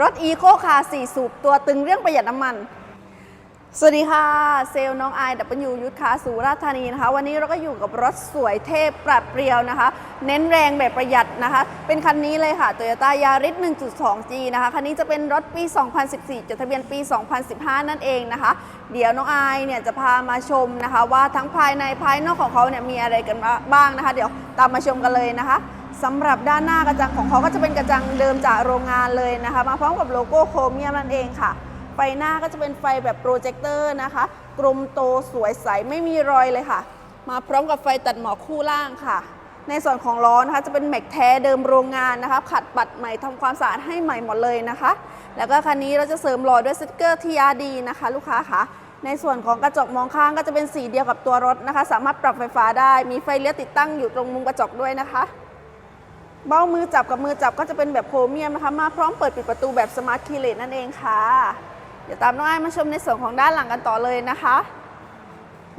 รถอีโคคาร์4สูบตัวตึงเรื่องประหยัดน้ำมัน สวัสดีค่ะ เซลล์น้องไอดับเบิลยูยุทธคาสุราธานีนะคะ วันนี้เราก็อยู่กับรถสวยเทพปรับเปรียวนะคะ เน้นแรงแบบประหยัดนะคะ เป็นคันนี้เลยค่ะ Toyota Yaris 1.2G นะคะ คันนี้จะเป็นรถปี 2014 จดทะเบียนปี 2015 นั่นเองนะคะ เดี๋ยวน้องไอเนี่ยจะพามาชมนะคะ ว่าทั้งภายในภายนอกของเขาเนี่ยมีอะไรกันบ้างนะคะ เดี๋ยวตามมาชมกันเลยนะคะสำหรับด้านหน้ากระจังของเขาก็จะเป็นกระจังเดิมจากโรงงานเลยนะคะ มาพร้อมกับโลโก้โครเมียมนั่นเองค่ะ ไฟหน้าก็จะเป็นไฟแบบโปรเจคเตอร์นะคะ กลมโตสวยใสไม่มีรอยเลยค่ะ มาพร้อมกับไฟตัดหมอกคู่ล่างค่ะ ในส่วนของล้อนะคะจะเป็นแม็กแท้เดิมโรงงานนะคะ ขัดปัดใหม่ทำความสะอาดให้ใหม่หมดเลยนะคะ แล้วก็คันนี้เราจะเสริมล่อด้วยสติกเกอร์ TRD นะคะ ลูกค้าค่ะในส่วนของกระจกมองข้างก็จะเป็นสีเดียวกับตัวรถนะคะ สามารถปรับไฟฟ้าได้ มีไฟเลี้ยวติดตั้งอยู่ตรงมุมกระจกด้วยนะคะ เบ้ามือจับกับมือจับก็จะเป็นแบบโครเมียมนะคะ มาพร้อมเปิดปิดประตูแบบสมาร์ทคีเลสนั่นเองค่ะ ดี๋ยวตามน้องไอ้ายมาชมในส่วนของด้านหลังกันต่อเลยนะคะ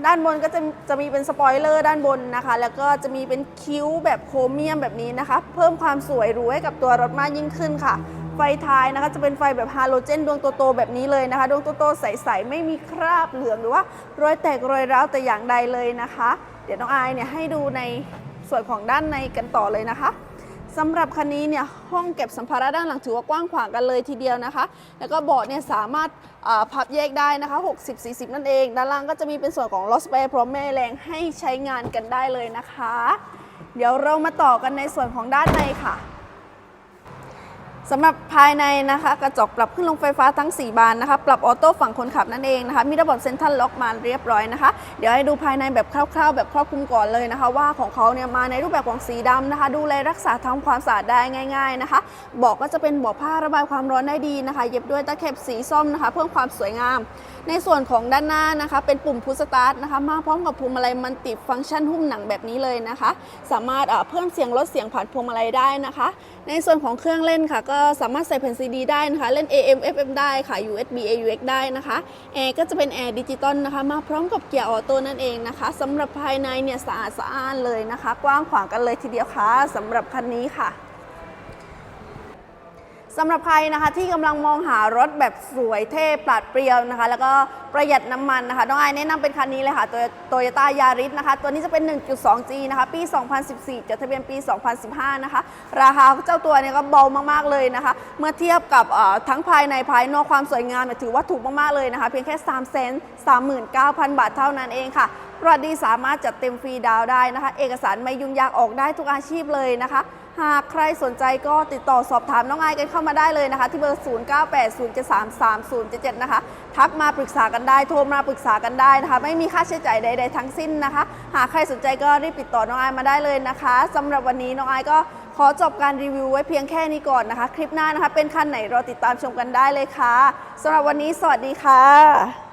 ด้านบนก็จะจะมีเป็นสปอยเลอร์ด้านบนนะคะ แล้วก็จะมีเป็นคิ้วแบบโครเมียมแบบนี้นะคะ เพิ่มความสวยหรูให้กับตัวรถมากยิ่งขึ้นค่ะ ไฟท้ายนะคะจะเป็นไฟแบบฮาโลเจนดวงโตๆแบบนี้เลยนะคะ ดวงโตๆใสๆไม่มีคราบเหลืองหรือว่ารอยแตกรอยร้าวแต่อย่างใดเลยนะคะ เดี๋ยวน้องอายเนี่ยให้ดูในส่วนของด้านในกันต่อเลยนะคะ สำหรับคันนี้เนี่ยห้องเก็บสัมภาระด้านหลังถือว่ากว้างขวางกันเลยทีเดียวนะคะ แล้วก็เบาะเนี่ยสามารถพับแยกได้นะคะ 60-40 นั่นเอง ด้านล่างก็จะมีเป็นส่วนของ lost spare พร้อมแม่แรงให้ใช้งานกันได้เลยนะคะ เดี๋ยวเรามาต่อกันในส่วนของด้านในค่ะ สำหรับภายในนะคะกระจกปรับขึ้นลงไฟฟ้าทั้ง 4 บานนะคะ ปรับออโต้ฝั่งคนขับนั่นเองนะคะมีระบบเซ็นทรัลล็อกมาเรียบร้อยนะคะ เดี๋ยวให้ดูภายในแบบคร่าวๆ แบบครอบคลุมก่อนเลยนะคะ ว่าของเขาเนี่ยมาในรูปแบบของสีดำนะคะ ดูแลรักษาทำความสะอาดได้ง่าย ๆนะคะเบอกก็จะเป็นเบาะผ้าระบายความร้อนได้ดีนะคะ เย็บด้วยตะเข็บสีส้มนะคะ เพิ่มความสวยงาม ในส่วนของด้านหน้านะคะ เป็นปุ่มพุชสตาร์ทนะคะ มาพร้อมกับพวงมาลัยมันติฟังก์ชันหุ้มหนังแบบนี้เลยนะคะ สามารถเพิ่มเสียงลดเสียงผ่านพวงมาลัยได้นะคะ ในส่วนของเครื่องเล่นค่ะก็สามารถใส่แผ่นซีดีได้นะคะ เล่น AM FM ได้ค่ะ USB AUX ได้นะคะแอร์ก็จะเป็นแอร์ดิจิตอลนะคะ มาพร้อมกับเกียร์ออโต้นั่นเองนะคะสำหรับภายในเนี่ยสะอาดสะอ้านเลยนะคะ กว้างขวางกันเลยทีเดียวค่ะสำหรับคันนี้ค่ะ สำหรับใครนะคะที่กำลังมองหารถแบบสวยเท่ปราดเปรียวนะคะ แล้วก็ประหยัดน้ำมันนะคะน้องไอแนะนำเป็นคันนี้เลยค่ะโตโยต้ายาริสนะคะ ตัวนี้จะเป็น 1.2G นะคะ ปี 2014 จดทะเบียนปี 2015 นะคะ ราคาเจ้าตัวเนี่ยก็เบามากๆเลยนะคะ เมื่อเทียบกับทั้งภายในภายนอกความสวยงามเนี่ยถือว่าถูกมากๆเลยนะคะ เพียงแค่ 3 3 39,000 บาทเท่านั้นเองค่ะ รถดีสามารถจัดเต็มฟรีดาวได้นะคะ เอกสารไม่ยุ่งยากออกได้ทุกอาชีพเลยนะคะ หากใครสนใจก็ติดต่อสอบถามน้องไอายกันเข้ามาได้เลยนะคะ ที่เบอร์ 0980733077 นะคะ ทักมาปรึกษากันได้ โทรมาปรึกษากันได้นะคะ ไม่มีค่าใช้จ่ายใด ๆ ทั้งสิ้นนะคะ หากใครสนใจก็รีบติดต่อน้องไอายมาได้เลยนะคะสำหรับวันนี้น้องไอายก็ขอจบการรีวิวไว้เพียงแค่นี้ก่อนนะคะ คลิปหน้านะคะ เป็นคันไหนรอติดตามชมกันได้เลยค่ะสำหรับวันนี้สวัสดีค่ะ